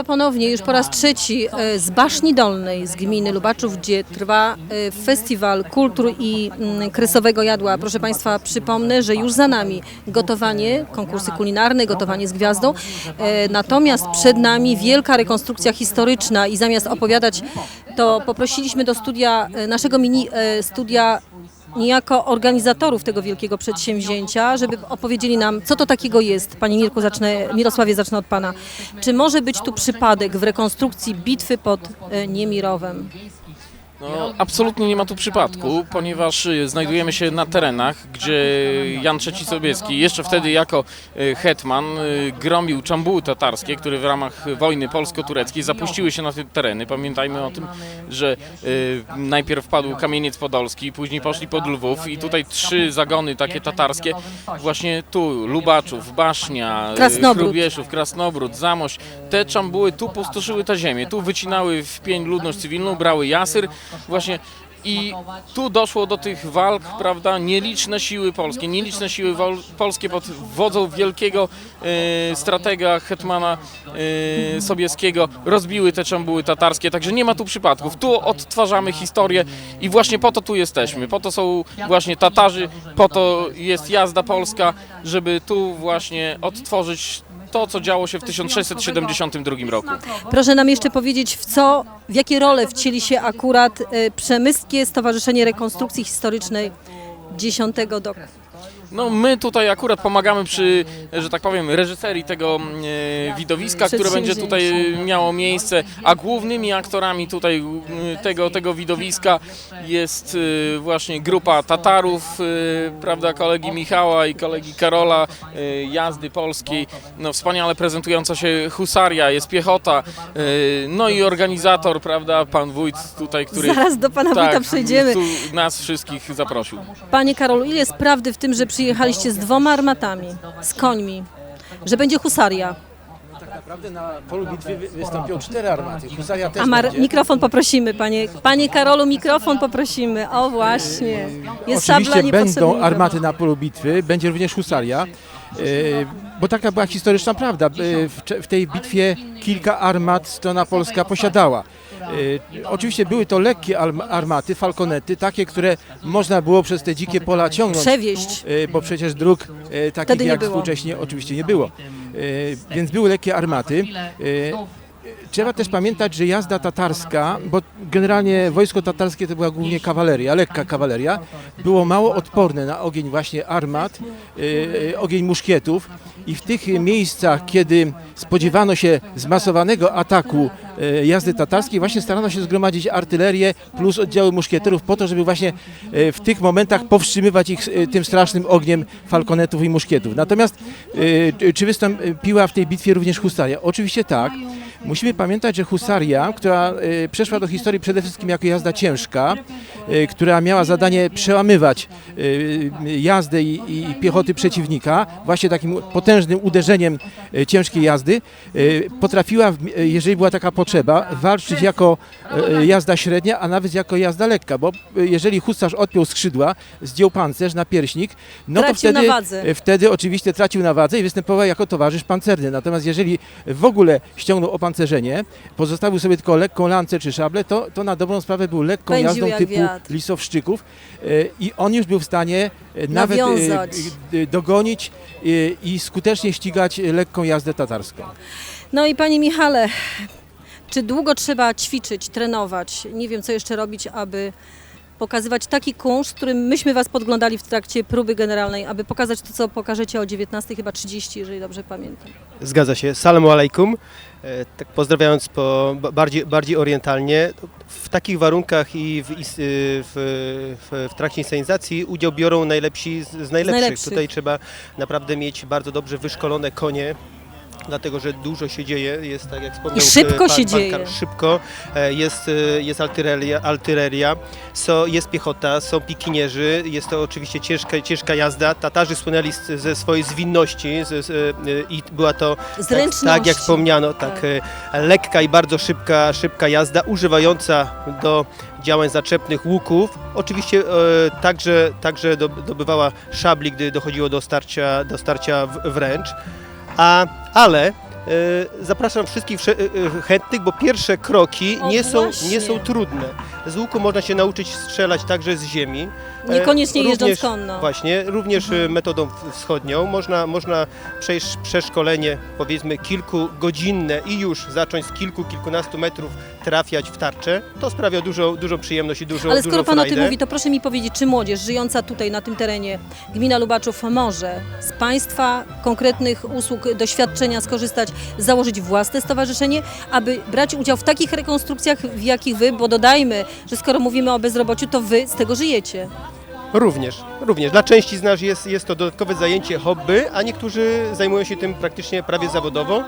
Państwa ponownie, już po raz trzeci e, z Baszni Dolnej, z gminy Lubaczów, gdzie trwa e, Festiwal Kultur i mm, Krysowego Jadła. Proszę Państwa, przypomnę, że już za nami gotowanie, konkursy kulinarne, gotowanie z gwiazdą. E, Natomiast przed nami wielka rekonstrukcja historyczna i zamiast opowiadać, to poprosiliśmy do studia, naszego mini studia niejako organizatorów tego wielkiego przedsięwzięcia, żeby opowiedzieli nam, co to takiego jest. Panie Mirku, zacznę, Mirosławie, zacznę od Pana. Czy może być tu przypadek w rekonstrukcji bitwy pod e, Niemirowem? No, absolutnie nie ma tu przypadku, ponieważ y, znajdujemy się na terenach, gdzie Jan III Sobieski, jeszcze wtedy jako y, hetman, y, gromił czambuły tatarskie, które w ramach wojny polsko-tureckiej zapuściły się na te tereny. Pamiętajmy o tym, że najpierw padł Kamieniec Podolski, później poszli pod Lwów i tutaj trzy zagony takie tatarskie, właśnie tu, Lubaczów, Basznia, Krasnobród. Hrubieszów, Krasnobród, Zamość, te czambuły tu pustoszyły tę ziemię, tu wycinały w pień ludność cywilną, brały jasyr, właśnie i tu doszło do tych walk, prawda, nieliczne siły polskie, nieliczne siły polskie pod wodzą wielkiego e, stratega hetmana e, Sobieskiego rozbiły te czambuły tatarskie, także nie ma tu przypadków. Tu odtwarzamy historię i właśnie po to tu jesteśmy. Po to są właśnie Tatarzy, po to jest jazda polska, żeby tu właśnie odtworzyć to, co działo się w 1672 roku. Proszę nam jeszcze powiedzieć, w co, w jakie role wcieli się akurat e, Przemyskie Stowarzyszenie Rekonstrukcji Historycznej 10 doku. No my tutaj akurat pomagamy przy, że tak powiem, reżyserii tego e, widowiska, które będzie tutaj miało miejsce, a głównymi aktorami tutaj e, tego, tego widowiska jest e, właśnie grupa Tatarów, e, prawda, kolegi Michała i kolegi Karola, e, jazdy polskiej, no wspaniale prezentująca się husaria, jest piechota, e, no i organizator, prawda, pan wójt tutaj, który... Tak, Zaraz do pana wójta przejdziemy. Tu nas wszystkich zaprosił. Panie Karolu, ile jest prawdy w tym, że przyjechaliście z dwoma armatami, z końmi, że będzie husaria? Tak naprawdę na polu bitwy wy- wystąpią cztery armaty. Husaria też A mar- będzie. mikrofon poprosimy, panie, panie Karolu, mikrofon poprosimy. O właśnie. Jest szabla Oczywiście będą armaty na polu bitwy, będzie również husaria, bo taka była historyczna prawda. E, W, tej bitwie kilka armat strona polska posiadała. E, Oczywiście były to lekkie arm- armaty, falkonety, takie, które można było przez te dzikie pola ciągnąć. Przewieźć. E, bo przecież dróg e, takich jak było. współcześnie oczywiście nie było. E, Więc były lekkie armaty. Trzeba też pamiętać, że jazda tatarska, bo generalnie wojsko tatarskie to była głównie kawaleria, lekka kawaleria, było mało odporne na ogień właśnie armat, e, ogień muszkietów i w tych miejscach, kiedy spodziewano się zmasowanego ataku e, jazdy tatarskiej, właśnie starano się zgromadzić artylerię plus oddziały muszkieterów po to, żeby właśnie w tych momentach powstrzymywać ich tym strasznym ogniem falkonetów i muszkietów. Natomiast czy wystąpiła w tej bitwie również husaria? Oczywiście tak. Musimy pamiętać, że husaria, która e, przeszła do historii przede wszystkim jako jazda ciężka, e, która miała zadanie przełamywać e, jazdę i, i piechoty przeciwnika, właśnie takim potężnym uderzeniem ciężkiej jazdy, potrafiła, jeżeli była taka potrzeba, walczyć jako jazda średnia, a nawet jako jazda lekka, bo jeżeli husarz odpiął skrzydła, zdjął pancerz na pierśnik, no to Tracił na wtedy, wtedy oczywiście tracił na wadze i występował jako towarzysz pancerny. Natomiast jeżeli w ogóle ściągnął opancerzenie, pozostawił sobie tylko lekką lancę czy szablę, to, to na dobrą sprawę był lekką Pędził jazdą jak typu wiatr. lisowszczyków e, i on już był w stanie nawet e, Nawiązać. e, dogonić i skutecznie ścigać lekką jazdę tatarską. No i panie Michale, czy długo trzeba ćwiczyć, trenować, nie wiem co jeszcze robić, aby pokazywać taki kunszt, którym myśmy was podglądali w trakcie próby generalnej, aby pokazać to, co pokażecie o 19, chyba 30, jeżeli dobrze pamiętam. Zgadza się. Salamu alaikum. E, Tak pozdrawiając po, ba- bardziej, bardziej orientalnie, w takich warunkach i w, is- y, w, w, w trakcie inscenizacji udział biorą najlepsi z, z najlepszych. najlepszych. Tutaj trzeba naprawdę mieć bardzo dobrze wyszkolone konie. Dlatego, że dużo się dzieje, jest tak jak wspomniał I szybko e, się pan dzieje. Karol, szybko, E, jest, e, jest artyleria, artyleria so, jest piechota, są pikinierzy, jest to oczywiście ciężka, ciężka jazda. Tatarzy słynęli z, ze swojej zwinności z, z, e, i była to tak, tak jak wspomniano, tak, e, lekka i bardzo szybka, szybka jazda, używająca do działań zaczepnych łuków. Oczywiście e, także, także dob- dobywała szabli, gdy dochodziło do starcia, do starcia w, wręcz. A, ale E, Zapraszam wszystkich e, e, chętnych, bo pierwsze kroki O, nie są, właśnie. nie są trudne. Z łuku można się nauczyć strzelać także z ziemi. E, Niekoniecznie jeżdżąc również- konno. Właśnie, również e, metodą w- wschodnią. Można, można przejść przeszkolenie, powiedzmy kilkugodzinne i już zacząć z kilku, kilkunastu metrów trafiać w tarczę. To sprawia dużo, dużą przyjemność i dużo, Ale skoro Pan o tym frajdę. mówi, to proszę mi powiedzieć, czy młodzież żyjąca tutaj na tym terenie gmina Lubaczów może z Państwa konkretnych usług, doświadczenia skorzystać, założyć własne stowarzyszenie, aby brać udział w takich rekonstrukcjach, w jakich Wy, bo dodajmy, że skoro mówimy o bezrobociu, to Wy z tego żyjecie. Również, również. Dla części z nas jest, jest to dodatkowe zajęcie hobby, a niektórzy zajmują się tym praktycznie prawie zawodowo. E,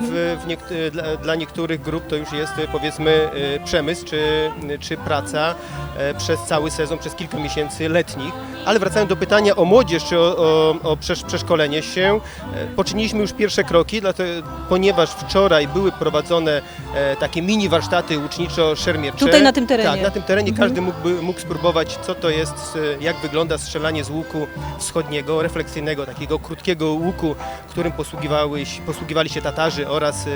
W, w niekt- dla, dla niektórych grup to już jest e, powiedzmy e, przemysł czy, czy praca e, przez cały sezon, przez kilka miesięcy letnich. Ale wracając do pytania o młodzież czy o, o, o przesz- przeszkolenie się, e, poczyniliśmy już pierwsze kroki, dlatego, ponieważ wczoraj były prowadzone e, takie mini warsztaty łuczniczo-szermiercze. Tutaj na tym terenie. Tak, na tym terenie Mhm. każdy mógłby, mógł spróbować, co to jest, e, jak wygląda strzelanie z łuku wschodniego, refleksyjnego, takiego krótkiego łuku, którym posługiwały, posługiwali się Tatarzy oraz e,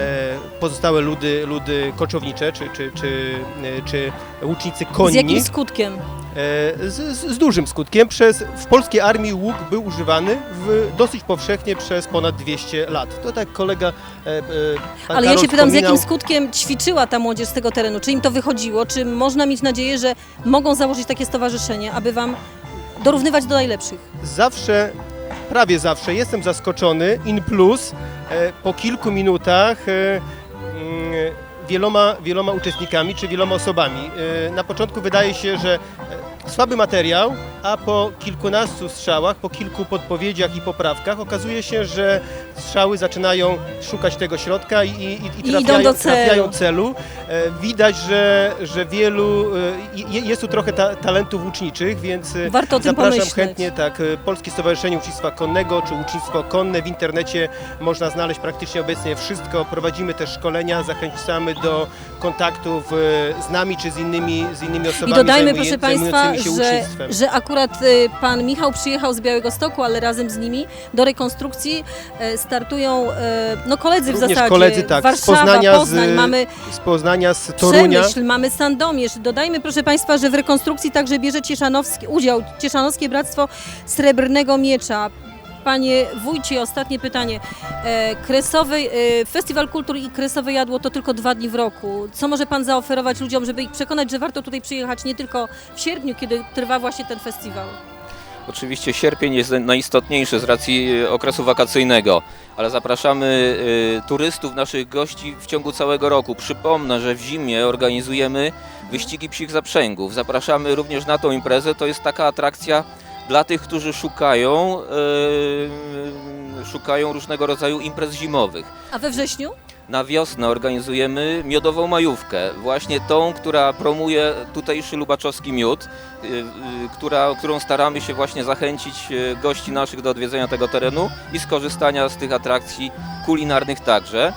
e, pozostałe ludy, ludy koczownicze, czy, czy, czy, e, czy łucznicy konni. Z jakim skutkiem? E, z, z, z dużym skutkiem. Przez, w polskiej armii łuk był używany w, dosyć powszechnie przez ponad 200 lat. To tak kolega e, e, Ale ja się pytam, z wspominał. jakim skutkiem ćwiczyła ta młodzież z tego terenu? Czy im to wychodziło? Czy można mieć nadzieję, że mogą założyć takie stowarzyszenie, aby Wam dorównywać do najlepszych? zawsze, prawie zawsze jestem zaskoczony in plus e, po kilku minutach e, mm, wieloma, wieloma uczestnikami czy wieloma osobami. E, Na początku wydaje się, że słaby materiał, a po kilkunastu strzałach, po kilku podpowiedziach i poprawkach okazuje się, że strzały zaczynają szukać tego środka i, i, i idą trafiają, do celu. trafiają celu. E, Widać, że, że wielu, e, je- jest tu trochę ta, talentów łuczniczych, więc e, Warto o tym zapraszam pomyśleć. chętnie, tak, e, Polskie Stowarzyszenie Ucznictwa Konnego czy Ucznictwo Konne w internecie można znaleźć praktycznie obecnie wszystko. Prowadzimy też szkolenia, zachęcamy do kontaktów e, z nami czy z innymi, z innymi osobami I dodajmy, proszę Państwa, zajmującymi się że, ucznictwem. że akurat y, Pan Michał przyjechał z Białego Stoku, ale razem z nimi do rekonstrukcji e, startują e, no koledzy w Również zasadzie. koledzy, tak, z Warszawa, Poznania, z- Poznań, mamy Z Poznania, z Torunia. Przemyśl, mamy Sandomierz. Dodajmy, proszę Państwa, że w rekonstrukcji także bierze Cieszanowski, udział Cieszanowskie Bractwo Srebrnego Miecza. Panie wójcie, ostatnie pytanie. E, kresowy, e, Festiwal Kultury i Kresowe Jadło to tylko dwa dni w roku. Co może Pan zaoferować ludziom, żeby ich przekonać, że warto tutaj przyjechać nie tylko w sierpniu, kiedy trwa właśnie ten festiwal? Oczywiście sierpień jest najistotniejszy z racji e, okresu wakacyjnego, ale zapraszamy turystów, naszych gości w ciągu całego roku. Przypomnę, że w zimie organizujemy wyścigi psich zaprzęgów. Zapraszamy również na tą imprezę. To jest taka atrakcja dla tych, którzy szukają, e, szukają różnego rodzaju imprez zimowych. A we wrześniu? Na wiosnę organizujemy miodową majówkę, właśnie tą, która promuje tutejszy lubaczowski miód, y, y, która, którą staramy się właśnie zachęcić y, gości naszych do odwiedzenia tego terenu i skorzystania z tych atrakcji kulinarnych także.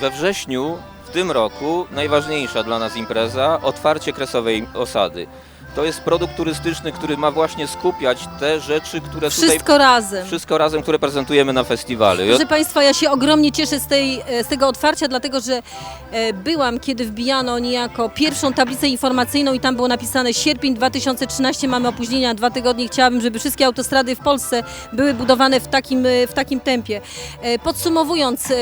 We wrześniu w tym roku najważniejsza dla nas impreza otwarcie kresowej osady. To jest produkt turystyczny, który ma właśnie skupiać te rzeczy, które tutaj Wszystko razem. wszystko razem, które prezentujemy na festiwalu. Proszę Państwa, ja się ogromnie cieszę z, tej, e, z tego otwarcia, dlatego że e, byłam, kiedy wbijano niejako pierwszą tablicę informacyjną i tam było napisane sierpień 2013, mamy opóźnienia dwa tygodnie. Chciałabym, żeby wszystkie autostrady w Polsce były budowane w takim, e, w takim tempie. E, Podsumowując, e,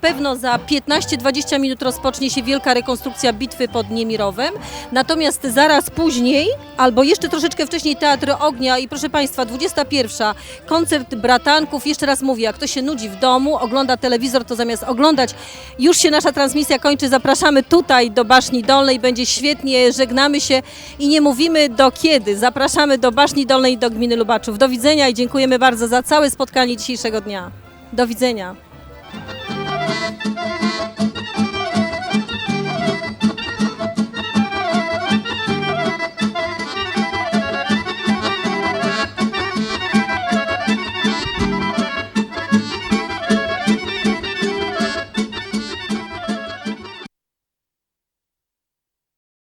Pewno za 15-20 minut rozpocznie się wielka rekonstrukcja bitwy pod Niemirowem. Natomiast zaraz później, albo jeszcze troszeczkę wcześniej Teatr Ognia i proszę Państwa, 21. koncert bratanków. Jeszcze raz mówię, jak ktoś się nudzi w domu, ogląda telewizor, to zamiast oglądać, już się nasza transmisja kończy. Zapraszamy tutaj do Baszni Dolnej, będzie świetnie, żegnamy się i nie mówimy do kiedy. Zapraszamy do Baszni Dolnej i do Gminy Lubaczów. Do widzenia i dziękujemy bardzo za całe spotkanie dzisiejszego dnia. Do widzenia. Música